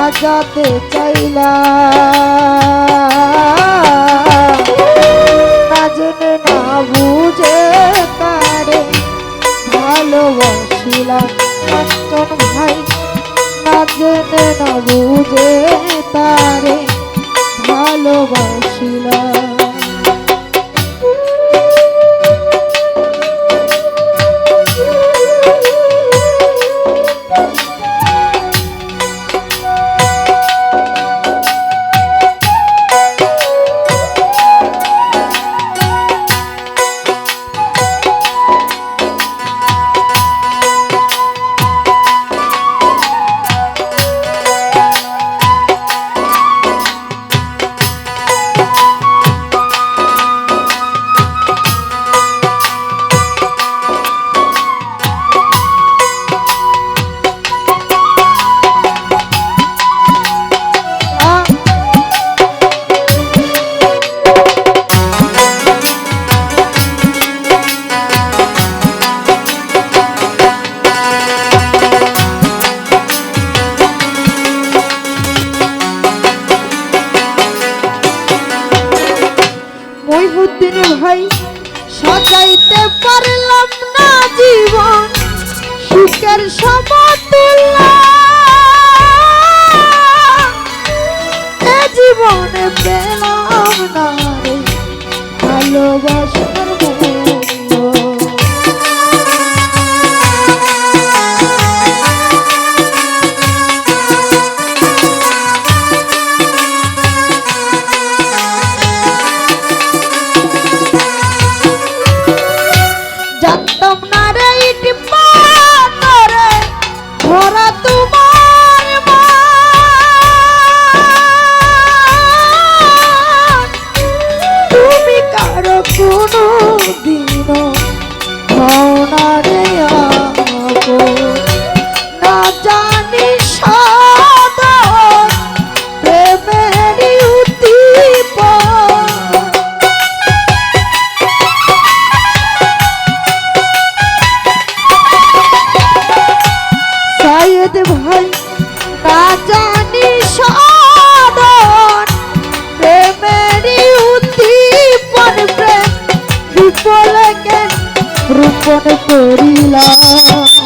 সাজাতে চাইলাম না বুঝে তারে ভালোবাসিলাম ভাই। না বুঝে তারে ভালোবাসিলাম রূপন করিলাম।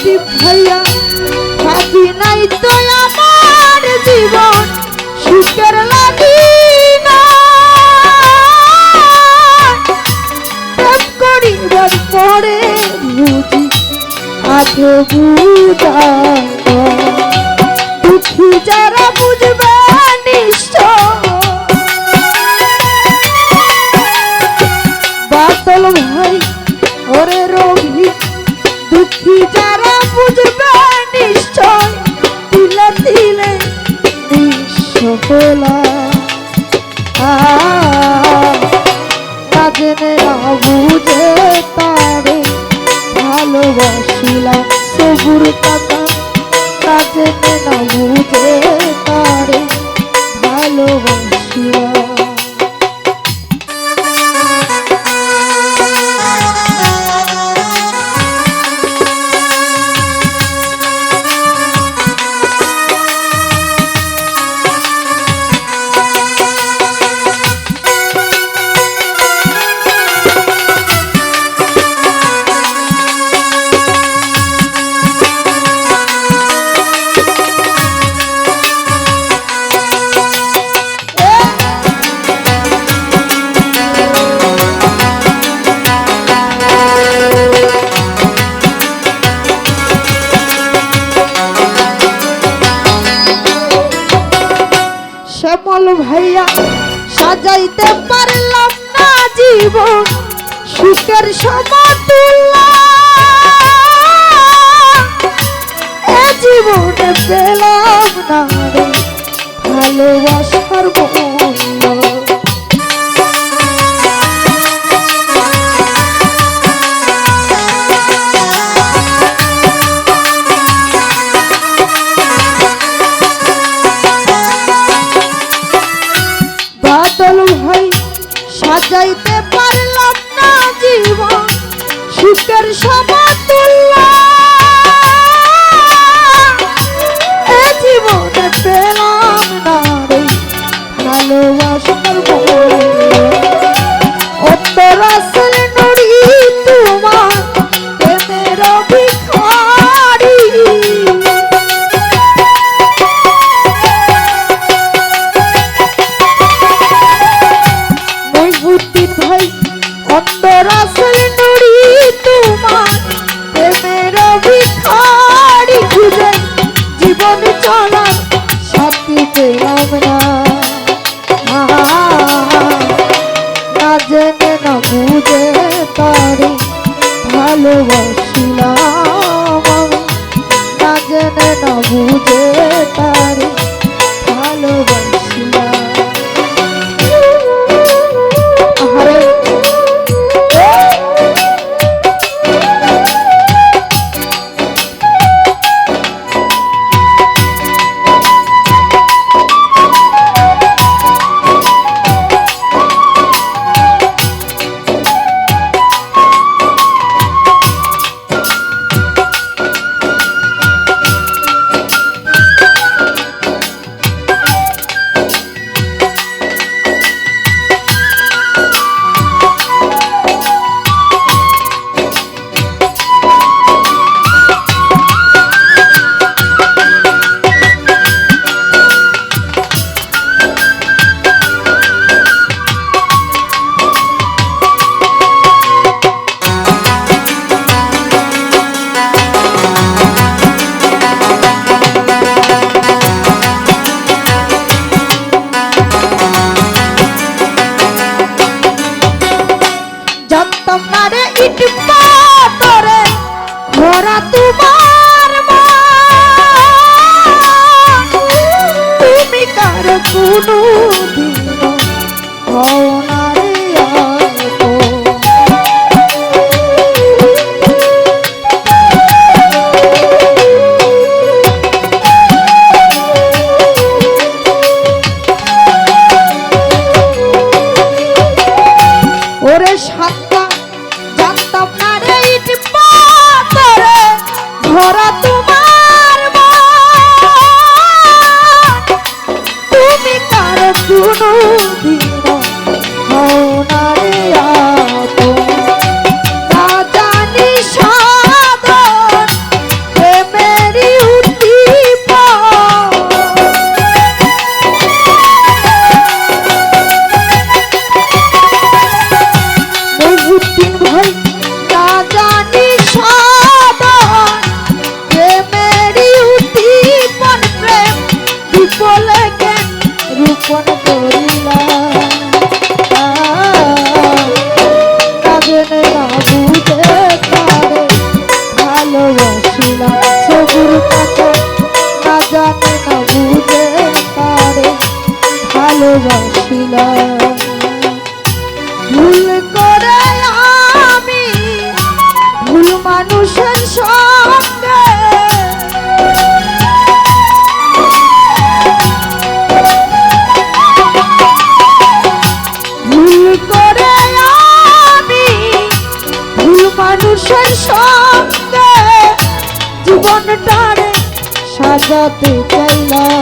হাবিব ভাইয়া খ্যাতি নাই তো আমার জীবন, সুখের লাগি করিবার পরে বুঝি আগে বুঝা দুঃখী যারা বুঝে তারে ভালোবাসিলাম জীব সুখের সমতুল্য এ জীবনে পেলাম না রে ভালোবাসার মূল্য পারলাম না জীবন সুখের সময় para ti. মানুষের সঙ্গে জীবনটারে সাজাতে চাইলাম।